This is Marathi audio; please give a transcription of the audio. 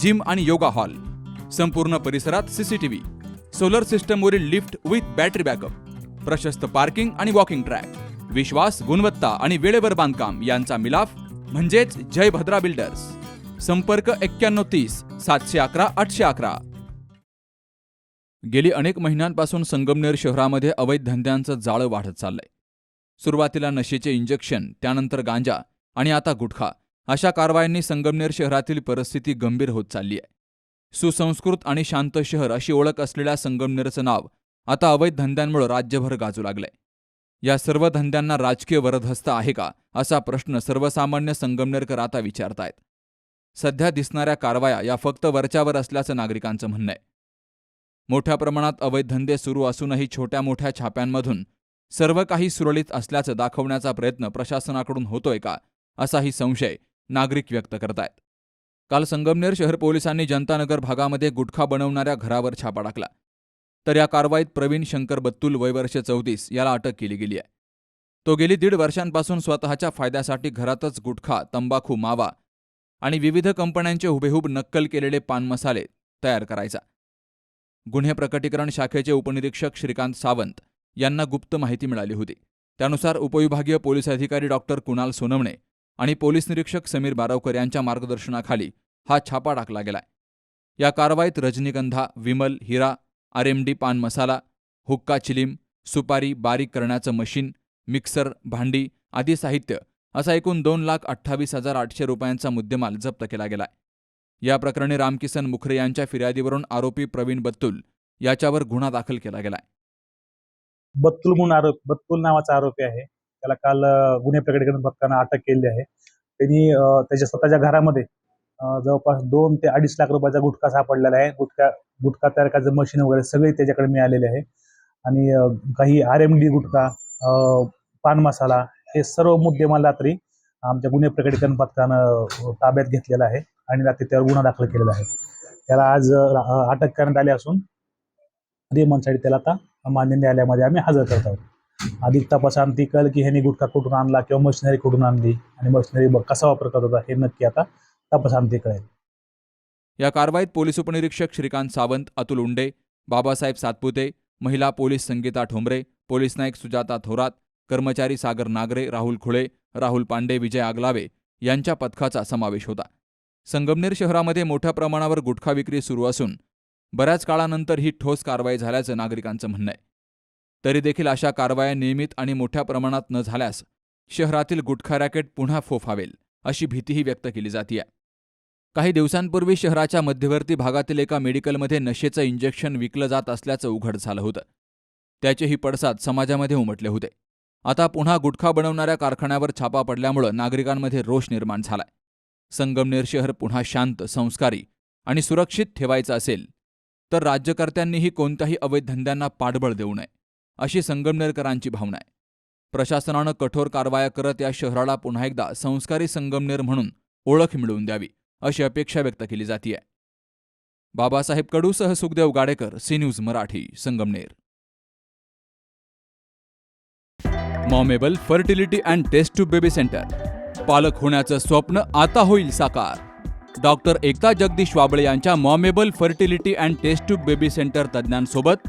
जिम आणि योगा हॉल. संपूर्ण परिसरात सीसीटीव्ही सोलर सिस्टमवरील लिफ्ट विथ बॅटरी बॅकअप प्रशस्त पार्किंग आणि वॉकिंग ट्रॅक विश्वास गुणवत्ता आणि वेळेवर बांधकाम यांचा मिलाफ म्हणजेच जय भद्रा बिल्डर्स संपर्क एक्क्याण्णव तीस सातशे अकरा आठशे अकरा. गेली अनेक महिन्यांपासून संगमनेर शहरामध्ये अवैध धंद्यांचं जाळं वाढत चाललंय. सुरुवातीला नशेचे इंजेक्शन त्यानंतर गांजा आणि आता गुटखा. अशा कारवायांनी संगमनेर शहरातील परिस्थिती गंभीर होत चालली आहे. सुसंस्कृत आणि शांत शहर अशी ओळख असलेल्या संगमनेरचं नाव आता अवैध धंद्यांमुळे राज्यभर गाजू लागलंय. या सर्व धंद्यांना राजकीय वरदहस्त आहे का असा प्रश्न सर्वसामान्य संगमनेरकर आता विचारतायत. सध्या दिसणाऱ्या कारवाया या फक्त वरच्यावर असल्याचं नागरिकांचं म्हणणं आहे. मोठ्या प्रमाणात अवैध धंदे सुरू असूनही छोट्या मोठ्या छाप्यांमधून सर्व काही सुरळीत असल्याचं दाखवण्याचा प्रयत्न प्रशासनाकडून होतोय का असाही संशय नागरिक व्यक्त करतायत. काल संगमनेर शहर पोलिसांनी जनतानगर भागामध्ये गुटखा बनवणाऱ्या घरावर छापा टाकला. तर या कारवाईत प्रवीण शंकर बत्तुल वयवर्ष चौतीस याला अटक केली गेली आहे. तो गेली दीड वर्षांपासून स्वतःच्या फायद्यासाठी घरातच गुटखा तंबाखू मावा आणि विविध कंपन्यांचे हुबेहूब नक्कल केलेले पान मसाले तयार करायचा. गुन्हे प्रकटीकरण शाखेचे उपनिरीक्षक श्रीकांत सावंत यांना गुप्त माहिती मिळाली होती. त्यानुसार उपविभागीय पोलीस अधिकारी डॉक्टर कुणाल सोनवणे आणि पोलीस निरीक्षक समीर बारावकर यांच्या मार्गदर्शनाखाली हा छापा टाकला गेलाय. या कारवाईत रजनीगंधा विमल हिरा आरएमडी पान मसाला हुक्का चिलीम सुपारी बारीक करण्याचं मशीन मिक्सर भांडी आदी साहित्य असा एकूण दोन लाख अठ्ठावीस हजार आठशे रुपयांचा मुद्देमाल जप्त केला गेलाय. या प्रकरणी रामकिसन मुखरे यांच्या फिर्यादीवरून आरोपी प्रवीण बत्तुल याच्यावर गुन्हा दाखल केला गेलाय. बत्तुल म्हणून आरोप बत्तुल नावाचा आरोपी आहे. त्याला काल गुन्हे प्रकटीकरण पथकानं अटक केली आहे. त्यांनी त्याच्या स्वतःच्या घरामध्ये जवळपास दोन ते अडीच लाख रुपयाचा गुटखा सापडलेला आहे. गुटखा गुटखा तयार करायचं मशीन वगैरे सगळे त्याच्याकडे मिळालेले आहे. आणि काही आर एम डी गुटखा पान मसाला हे सर्व मुद्दे मला रात्री आमच्या गुन्हे प्रकटीकरण पथकानं ताब्यात घेतलेला आहे आणि रात्री त्यावर गुन्हा दाखल केलेला आहे. त्याला आज अटक करण्यात आली असून रिमांडसाठी त्याला आता मान्य न्यायालयामध्ये आम्ही हजर करत आहोत. अधिक तपासांती कळेल की ह्यांनी गुटखा कुठून आणला किंवा मशिनरी कुठून आणली आणि मशिनरी कसा वापर करत होता हे नक्की आता तपासांती कळेल या कारवाईत पोलीस उपनिरीक्षक श्रीकांत सावंत अतुल उंडे बाबासाहेब सातपुते महिला पोलीस संगीता ठोंबरे पोलीस नाईक सुजाता थोरात कर्मचारी सागर नागरे राहुल खुळे राहुल पांडे विजय आगलावे यांच्या पथकाचा समावेश होता. संगमनेर शहरामध्ये मोठ्या प्रमाणावर गुटखा विक्री सुरू असून बऱ्याच काळानंतर ही ठोस कारवाई झाल्याचं नागरिकांचं म्हणणं आहे. तरी देखील अशा कारवाया नियमित आणि मोठ्या प्रमाणात न झाल्यास शहरातील गुटखा रॅकेट पुन्हा फोफावेल अशी भीतीही व्यक्त केली जाते काही दिवसांपूर्वी शहराच्या मध्यवर्ती भागातील एका मेडिकलमध्ये नशेचं इंजेक्शन विकलं जात असल्याचं उघड झालं होतं. त्याचेही पडसाद समाजामध्ये उमटले होते. आता पुन्हा गुटखा बनवणाऱ्या कारखान्यावर छापा पडल्यामुळं नागरिकांमध्ये रोष निर्माण झालाय. संगमनेर शहर पुन्हा शांत संस्कारी आणि सुरक्षित ठेवायचं असेल तर राज्यकर्त्यांनीही कोणत्याही अवैध धंद्यांना पाठबळ देऊ नये. अशी संगमनेरकरांची भावना आहे. प्रशासनानं कठोर कारवाया करत या शहराला पुन्हा एकदा संस्कारी संगमनेर म्हणून ओळख मिळवून द्यावी अशी अपेक्षा व्यक्त केली जातीय. Babasaheb कडूसह Sukhdev Gadekar C news Marathi Sangamner. Momable fertility and test tube baby centre. पालक होण्याचं स्वप्न आता होईल साकार. डॉक्टर एकता जगदीश वाबळे यांच्या Momable fertility and test tube baby centre तज्ज्ञांसोबत